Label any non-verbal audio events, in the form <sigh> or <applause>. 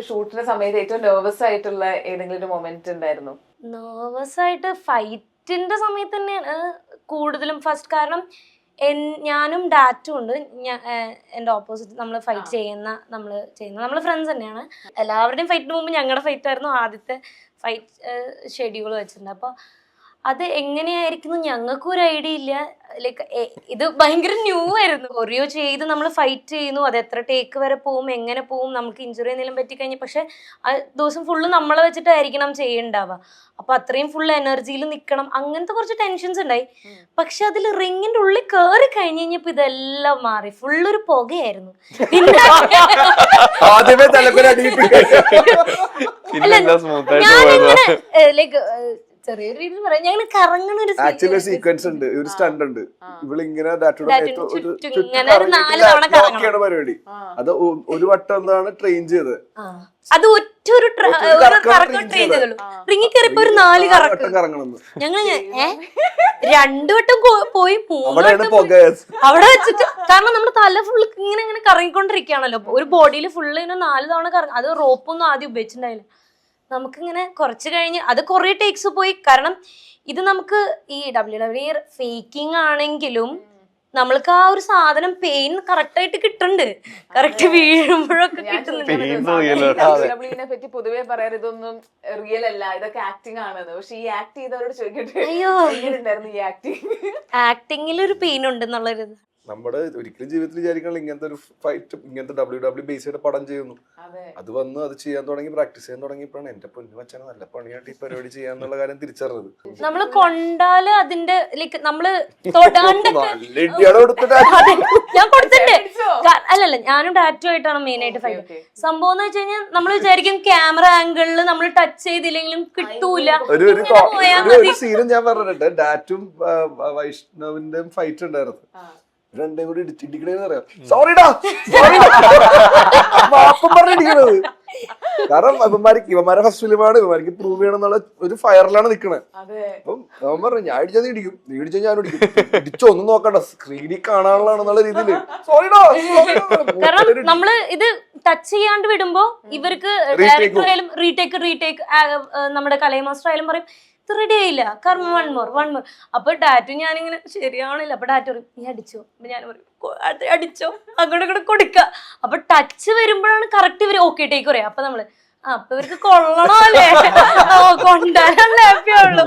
ഒരു ഷൂട്ടിന്റെ സമയത്ത് ഏറ്റവും നെർവസ് ആയിട്ടുള്ള ഏതെങ്കിലും ഒരു മൊമെന്റ് ഉണ്ടായിരുന്നു? നെർവസ് ആയിട്ട് ഫൈറ്റിന്റെ സമയത്ത് തന്നെയാണ് കൂടുതലും ഫസ്റ്റ് കാരണം എൻ- ഞാനും ഡാറ്റും ഉണ്ട്. എന്റെ ഓപ്പോസിറ്റ് നമ്മൾ ഫൈറ്റ് ചെയ്യുന്ന നമ്മൾ ചെയ്യുന്ന നമ്മൾ ഫ്രണ്ട്സ് തന്നെയാണ്. എല്ലാവരുടെയും ഫൈറ്റിന് മുമ്പ് ഞങ്ങളുടെ ഫൈറ്റ് ആയിരുന്നു. ആദ്യത്തെ ഫൈറ്റ് ഷെഡ്യൂൾ വെച്ചിട്ടുണ്ട്. അപ്പോൾ അത് എങ്ങനെയായിരിക്കുന്നു ഞങ്ങൾക്കും ഒരു ഐഡിയ ഇല്ല. ലൈക്ക് ഇത് ഭയങ്കര ന്യൂ ആയിരുന്നു. കൊറിയോ ചെയ്ത് നമ്മൾ ഫൈറ്റ് ചെയ്യുന്നു. അത് എത്ര ടേക്ക് വരെ പോവും എങ്ങനെ പോവും നമുക്ക് ഇഞ്ചുറി എന്തെങ്കിലും പറ്റിക്കഴിഞ്ഞ് പക്ഷെ ആ ദിവസം ഫുള്ള് നമ്മളെ വെച്ചിട്ടായിരിക്കണം ചെയ്യണ്ടാവുക. അപ്പൊ അത്രയും ഫുൾ എനർജിയിൽ നിൽക്കണം അങ്ങനത്തെ കുറച്ച് ടെൻഷൻസ് ഉണ്ടായി. പക്ഷെ അതിൽ റിങ്ങിന്റെ ഉള്ളിൽ കയറി കഴിഞ്ഞ് കഴിഞ്ഞപ്പോ ഇതെല്ലാം മാറി. ഫുള്ളൊരു പുകയായിരുന്നു. <laughs> അല്ല ഞാനിങ്ങനെ ലൈക്ക് ചെറിയൊരു രീതിയിൽ പറയാം. ഞാൻ കറങ്ങണ ഒരു ആക്ച്വലി ഒരു സീക്വൻസ് ഉണ്ട്. ഒരു സ്റ്റണ്ട് ഉണ്ട്. ഇവളിങ്ങനെ പരിപാടി. അത് ഒരു വട്ടം എന്താണ് ട്രെയിൻ ചെയ്തത്. ആ. അത് ഒറ്റ ഒരു കറക്കം ട്രെയിൻ ചെയ്തുള്ളൂ റിങ്ങി കയറിപ്പോ ഒരു നാല് കറക്കം. കറങ്ങണം ഞങ്ങൾ രണ്ടു വട്ടം പോയി അവിടെ വെച്ചിട്ട് കാരണം നമ്മുടെ തല ഫുൾ ഇങ്ങനെ ഇങ്ങനെ കറങ്ങിക്കൊണ്ടിരിക്കുകയാണല്ലോ. ഒരു ബോഡിയിൽ ഫുള്ള് ഇങ്ങനെ നാല് തവണ കറങ്ങി അത് റോപ്പൊന്നും ആദ്യം ഉപയോഗിച്ചിട്ടുണ്ടായില്ല. നമുക്കിങ്ങനെ കുറച്ച് കഴിഞ്ഞ് അത് കുറേ ടേക്സ് പോയി. കാരണം ഇത് നമുക്ക് ഈ ഡബ്ല്യു ഡബ്ല്യു ഫേക്കിംഗ് ആണെങ്കിലും നമ്മൾക്ക് ആ ഒരു സാധനം പെയിൻ കറക്റ്റ് ആയിട്ട് കിട്ടുന്നുണ്ട് കറക്റ്റ് വീഴുമ്പോഴൊക്കെ കിട്ടുന്നുണ്ട്. പറ്റി പൊതുവെ പറയാറ് ഇതൊന്നും റിയൽ അല്ല. ഇതൊക്കെ ആക്ടിങ് ആണെന്ന്. പക്ഷെ ഈ ആക്ട് ചെയ്തവരോട് ചോദിക്കട്ടെ? അയ്യോ. ആക്ടിങ് ആക്ടിങ്ങിൽ ഒരു പെയിൻ ഉണ്ടെന്നുള്ളൊരു ഇത്. നമ്മുടെ ഒരിക്കലും ജീവിതത്തിൽ വിചാരിക്കണം ഇങ്ങനത്തെ ഒരു ഫൈറ്റ് ഇങ്ങനത്തെ ഡബ്ല്യൂ ഡബ്ല്യൂ ബേസ് ചെയ്ത പടം ചെയ്യുന്നു. അതെ. അത് വന്ന് അത് ചെയ്യാൻ തുടങ്ങി പ്രാക്ടീസ് ചെയ്യാൻ തുടങ്ങിയപ്പോഴാണ് എന്റെ പൊന്നു വെച്ചാൽ നല്ല പണിയായിട്ട് ഈ പരിപാടി ചെയ്യാന്നുള്ള കാര്യം തിരിച്ചറിഞ്ഞത്. നമ്മൾ കൊണ്ടാൽ അതിന്റെ ലൈക്ക് നമ്മൾ <laughs> തൊടാണ്ടൊക്കെ നല്ല കൊടുത്തിട്ട് <laughs> ഞാൻ കൊടുത്തിട്ടുണ്ട് അല്ലല്ല ഞാനും ടാറ്റു ആയിട്ടാണ് മെയിൻ ആയിട്ട് ഫൈറ്റ് സംഭവം എന്ന് വെച്ച് കഴിഞ്ഞാൽ നമ്മൾ വിചാരിക്കും ക്യാമറ ആംഗിളിൽ നമ്മൾ ടച്ച് ചെയ്തില്ലെങ്കിലും കിട്ടൂല. ഒരു സീനും ഞാൻ പറഞ്ഞിട്ടുണ്ട്. ഡാറ്റും വൈഷ്ണവിന്റെയും വൈഷ്ണവിന്റെ ഫൈറ്റ് ഉണ്ടായിരുന്നു രണ്ടും കൂടി ഇടിച്ചിടിക്കണേന്ന് പറയാം. സോറിടാ മാപ്പം പറഞ്ഞിടിക്കണത് കാരണം ഇവന്മാർക്ക് ഇവന്മാരെ ഫസ്റ്റ് ഫിലിമാണ് ഇവന്മാർക്ക് പ്രൂവ് ചെയ്യണം എന്നുള്ള ഒരു ഫയറിലാണ് നിക്കണത് അതെ. അപ്പം അവൻ പറഞ്ഞു ഞാൻ ഇടിച്ചാൽ നീ ഇടിക്കും. നീ ഇടിച്ചാൽ ഞാൻ ഇടിക്കും. ഇടിച്ചോ ഒന്നും നോക്കണ്ട. സ്ക്രീനിൽ കാണാനുള്ളതാണെന്നുള്ള രീതിയിൽ സോറിടാ കാരണം നമ്മൾ ഇത് ടച്ച് ചെയ്യാണ്ട് വിടുമ്പോ ഇവർക്ക് ഡയറക്ടർ ആയാലും റീടേക്ക് റീടേക്ക് നമ്മുടെ കലൈമാസ്റ്റർ ആയാലും പറയും റെഡി ആയില്ല? കാരണം വൺ മോർ വൺ മോർ അപ്പൊ ഡാറ്റു ഞാനിങ്ങനെ ശരിയാവണില്ല. അപ്പൊ ഡാറ്റ പറയും നീ അടിച്ചോ. അപ്പൊ ഞാൻ പറയും അടിച്ചോ. അങ്ങോട്ട് ഇങ്ങോട്ട് കൊടുക്ക. അപ്പൊ ടച്ച് വരുമ്പോഴാണ് കറക്റ്റ് ഇവർ ഓക്കെ ടേക്ക് പറയാം. അപ്പൊ നമ്മൾ അപ്പൊ ഇവർക്ക് കൊള്ളണോ അല്ലേ? കൊണ്ടാലല്ലേ ഹാപ്പി ആവുള്ളൂ